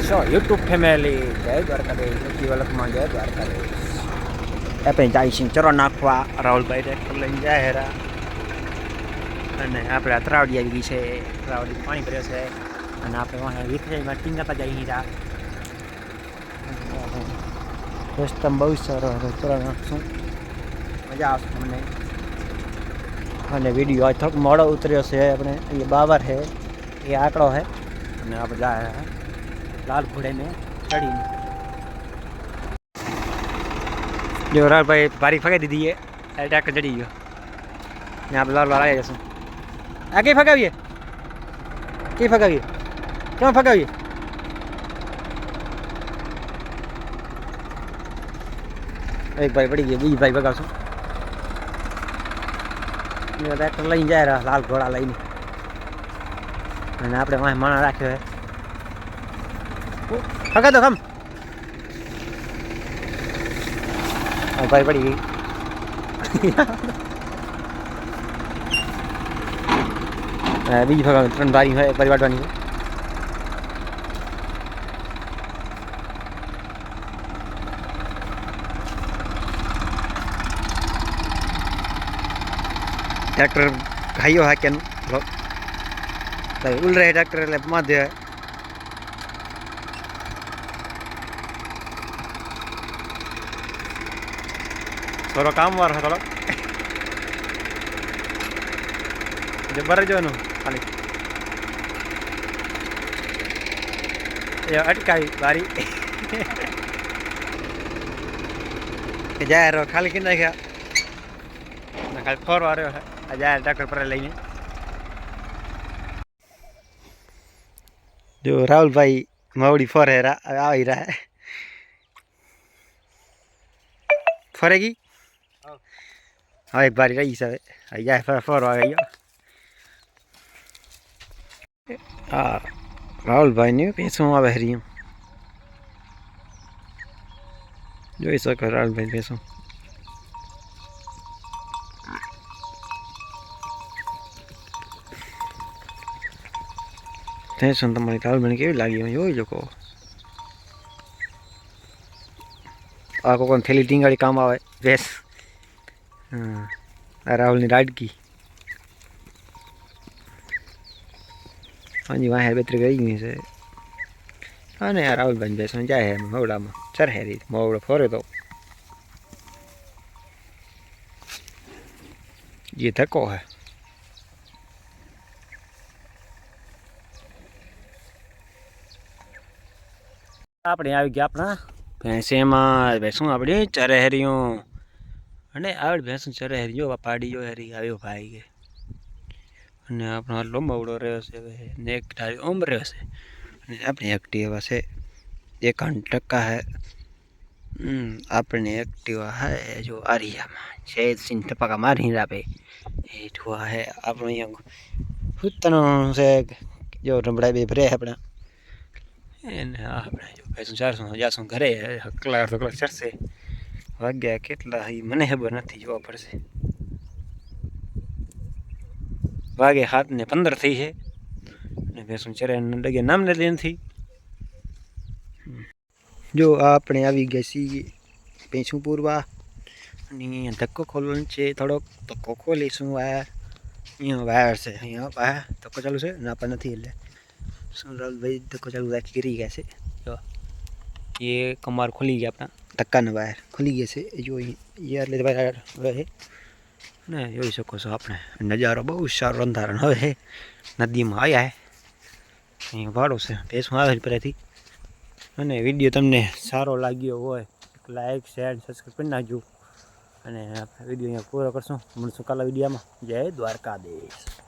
સો YouTube family જય દ્વારકાધીશ. નથી વલખમાં જય દ્વારકાધીશ. આપણે જઈશું ચરો નાખવા. રાહુલભાઈ ટ્રેક્ટર લઈને જાય હેરા. અને આપણે આ ત્રાવડી આવી ગઈ છે. ત્રાવડી પાણી ભર્યો છે. અને આપણે વાહ વિખરેમાં ટીંગાતા જઈ હીરા. રસ્તા બહુ સારો હતો ચરો નાખશું. મજા આવશે તમને અને વીડિયો આજ થોડોક મોડો ઉતર્યો છે. આપણે એ બાબર છે. એ આંકડો છે. અને આપણે જાય છે લાલ ઘોડે મેં ચડીને જો રાલભાઈ બારી ફગાવી દીધી છે ટ્રેક્ટર ચડી ગયો ને આપણે લાલ લાલ આવી જશું આ કઈ ફગાવીએ કઈ ફગાવીએ ક્યાં ફગાવીએ એક ભાઈ પડી ગયો બીજી ભાઈ ફગાવશું ટ્રેક્ટર લઈને જાય રહ્યા લાલ ઘોડા લઈને અને આપણે વાંહે માણા રાખ્યો હે ફગા તો ખમ આ ભાઈ પડી ગઈ હા, બીજી ફગા ત્રણ બારી હોય એક બારી વાટવાની હોય ટ્રેક્ટર ઘાઈઓ હાક્યાનું ભાઈ ઉલ રહે ટ્રેક્ટર એટલે थोड़ा काम वार है थोड़ा जब बर जो नु खाली ये अटकाई बारी जाए रो खाली किन्ना क्या ना खाली फोर वारे है जाए डॉक्टर पर लेने जो राहुल भाई मावड़ी फोर है रा आ ही रहा है फरेगी હા એક બારી રહી છે હવે જાય ફર ફરવા ગયો હા રાહુલભાઈની પેસું આવે હરિયું જોઈ શકો રાહુલભાઈ પેસું ટેન્શન તમારી રાહુલભાઈને કેવી લાગી જોઈ શકો આ કોઈ થેલી ટીંગાડી કામ આવે ભેંસ હા આ રાહુલની રાડકી હાજી વાહે બેતરી ગઈ ગઈ છે અને આ રાહુલભાઈ ભેંસ જાય એમ મવડામાં ચરહેરી મવડો ફરે તો ये धक्को है આપણે આવી ગયા આપણા ભેંસેમાં ભેંસું આપણે ચરહેરીયું અને આવડ ભેંસું ચરહેરીઓ પાડીઓ હેરી આવ્યો ભાઈ કે અને આપણો આટલો મવડો રહ્યો છે હવે ને એક ઢાળી ઓમ રહ્યો છે અને આપણી એક્ટિવા છે એકાવન ટકા હે હમ, આપણી એક્ટિવા હે જો આરિયામાં છે સિંહ ટપકા મારી આપે એ ઠુઆ હે આપણો અહીંયા હુતનું છે જો રમડા બે ભરે આપણા એને આપણે જો પૈસું ચારસો જાશું ઘરે કલાક અડધો કલાક ચડશે વાગ્યા કેટલા એ મને ખબર નથી, જોવા પડશે. વાગે હાથ ને પંદર થઈ છે. અને ભેંસું ચરે ડગે નામ લેતી નથી જો આપણે આવી ગયા છીએ ભેંસું પૂરવા. અને અહીંયા ધક્કો ખોલવાનો છે, થોડોક ધક્કો ખોલીશું વાયર અહીંયા વાયર છે, અહીંયા વાયર ધક્કો ચાલુ છે. ના, પણ નથી એટલે. ભાઈ ધક્કો ચાલુ રાખી કરી ગયા છે. જો, એ કમાર ખોલી ગયા આપણા. ધક્કાના વાયર ખુલી ગયા છે. એ જો એ એટલે વાયર ને જોઈ શકો છો આપણે. નજારો બહુ સારો અંધારણ હવે નદીમાં આવ્યા હે. અહીંયા ભાડો છે. ભેંસું આવે છે પહેલાંથી. અને વીડિયો તમને સારો લાગ્યો હોય, લાઈક, શેર સબસ્ક્રાઈબ કરી નાખજો. અને વીડિયો અહીંયા પૂરો કરશું. મળશું કાલા વિડીયોમાં. જય દ્વારકાધીશ.